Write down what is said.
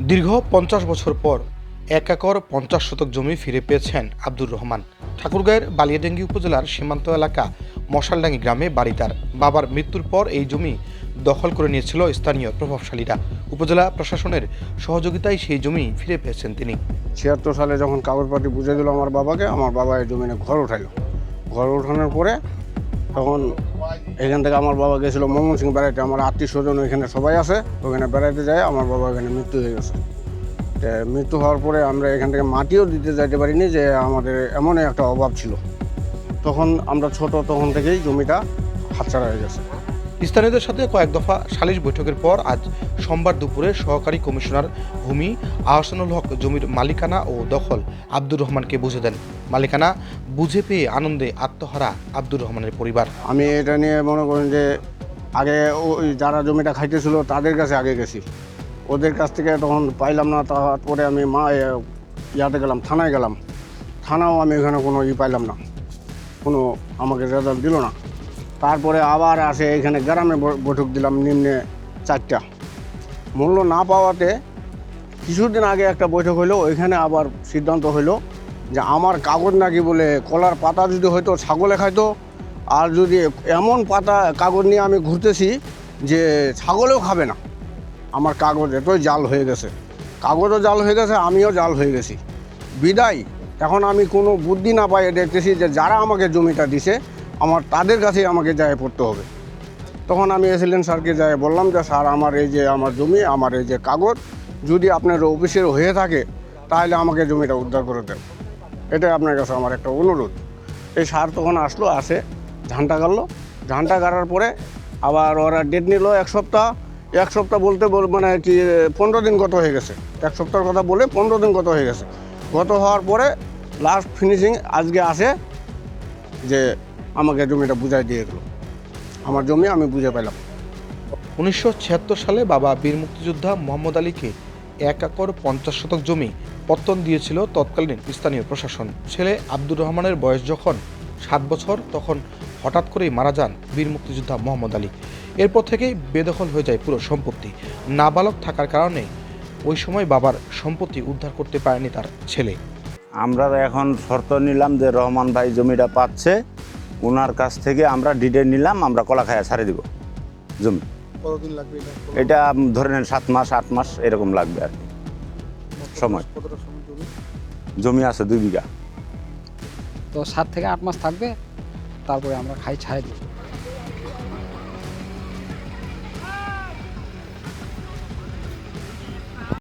দীর্ঘ পঞ্চাশ বছর পর এক একর পঞ্চাশ শতক জমি ফিরে পেয়েছেন আব্দুর রহমান। ঠাকুরগাঁয়ের বালিয়াডাঙ্গি উপজেলার সীমান্ত এলাকা মশালডাঙ্গি গ্রামে বাড়ি তার। বাবার মৃত্যুর পর এই জমি দখল করে নিয়েছিল স্থানীয় প্রভাবশালীরা। উপজেলা প্রশাসনের সহযোগিতায় সেই জমি ফিরে পেয়েছেন তিনি। ছিয়াত্তর সালে যখন কাগজপাতি বুঝে দিল আমার বাবাকে, আমার বাবা এই জমিনে ঘর উঠাইলো। ঘর উঠানোর পরে তখন এখান থেকে আমার বাবা গেছিল ময়মনসিং বেড়াইতে। আমার আত্মীয় স্বজন ওইখানে সবাই আছে ওখানে বেড়াইতে যায়, আমার বাবা এখানে মৃত্যু হয়ে গেছে। মৃত্যু হওয়ার পরে আমরা এখান থেকে মাটিও দিতে যাইতে পারিনি যে আমাদের এমনই একটা অভাব ছিল। তখন আমরা ছোট তখন থেকেই জমিটা হাতছাড়া হয়ে গেছে। স্থানীয়দের সাথে কয়েক দফা সালিশ বৈঠকের পর আজ সোমবার দুপুরে সহকারী কমিশনার ভূমি আহসানুল হক জমির মালিকানা ও দখল আব্দুর রহমানকে বুঝে দেন। মালিকানা বুঝে পেয়ে আনন্দে আত্মহারা আব্দুর রহমানের পরিবার। আমি এটা নিয়ে মনে করেন যে আগে ওই যারা জমিটা খাইতেছিল তাদের কাছে আগে গেছি। ওদের কাছ থেকে তখন পাইলাম না, তারপরে আমি মা ইয়াতে গেলাম, থানায় গেলাম। থানাও আমি এখানে কোনো ই পাইলাম না। কোনো আমাকে রেজাল্ট দিল না। তারপরে আবার আসে, এখানে গ্রামে বৈঠক দিলাম নিম্নে চারটা। মূল্য না পাওয়াতে কিছুদিন আগে একটা বৈঠক হলো, ওইখানে আবার সিদ্ধান্ত হলো যে আমার কাগজ নাকি বলে কলার পাতা যদি হয়তো ছাগলে খাইতো, আর যদি এমন পাতা, কাগজ নিয়ে আমি ঘুরতেছি যে ছাগলেও খাবে না। আমার কাগজ এতই জাল হয়ে গেছে। কাগজও জাল হয়ে গেছে, আমিও জাল হয়ে গেছি। বিদায়, এখন আমি কোনো বুদ্ধি না পাই দেখতেছি যে যারা আমাকে জমিটা দিছে আমার তাদের কাছেই আমাকে যায় পড়তে হবে। তখন আমি এসিলেন স্যারকে যাই বললাম যে, স্যার, আমার এই যে আমার জমি, আমার এই যে কাগজ, যদি আপনার অফিসের হয়ে থাকে, তাহলে আমাকে জমিটা উদ্ধার করে দেন। এটাই আপনার কাছে আমার একটা অনুরোধ। এই সার তখন আসলো, আসে, ঝান্টা গাড়লো ঝান্টা গাড়ার পরে আবার ওরা ডেট নিল এক সপ্তাহ। এক সপ্তাহ বলতে বল মানে কি, পনেরো দিন গত হয়ে গেছে। এক সপ্তাহের কথা বলে পনেরো দিন গত হয়ে গেছে। গত হওয়ার পরে লাস্ট ফিনিশিং আজকে আসে যে আমাকে জমিটা বুঝাই দিয়ে দিল আমার জমি আমি বুঝে পেলাম। উনিশশো ছিয়াত্তর সালে বাবা বীর মুক্তিযোদ্ধা মোহাম্মদ আলীকে এক একর পঞ্চাশ শতক জমি পত্তন দিয়েছিল তৎকালীন স্থানীয় প্রশাসন। ছেলে আব্দুর রহমানের বয়স যখন সাত বছর তখন হঠাৎ করেই মারা যান বীর মুক্তিযোদ্ধা মোহাম্মদ আলী। এরপর থেকেই বেদখল হয়ে যায় পুরো সম্পত্তি। নাবালক থাকার কারণে ওই সময় বাবার সম্পত্তি উদ্ধার করতে পারেনি তার ছেলে। আমরা এখন শর্ত নিলাম যে রহমান ভাই জমিটা পাচ্ছে। ওনার কাছ থেকে আমরা ডিডে নিলাম আমরা কলা খায়া ছাড়ে দিব। জমি। কতদিন লাগবে এটা? ধরে নেন সাত মাস আট মাস এরকম লাগবে আর কি। সময়। জমি? আছে দুই বিঘা। তো সাত থেকে আট মাস থাকবে তারপরে আমরা খাই ছাড়ে দিই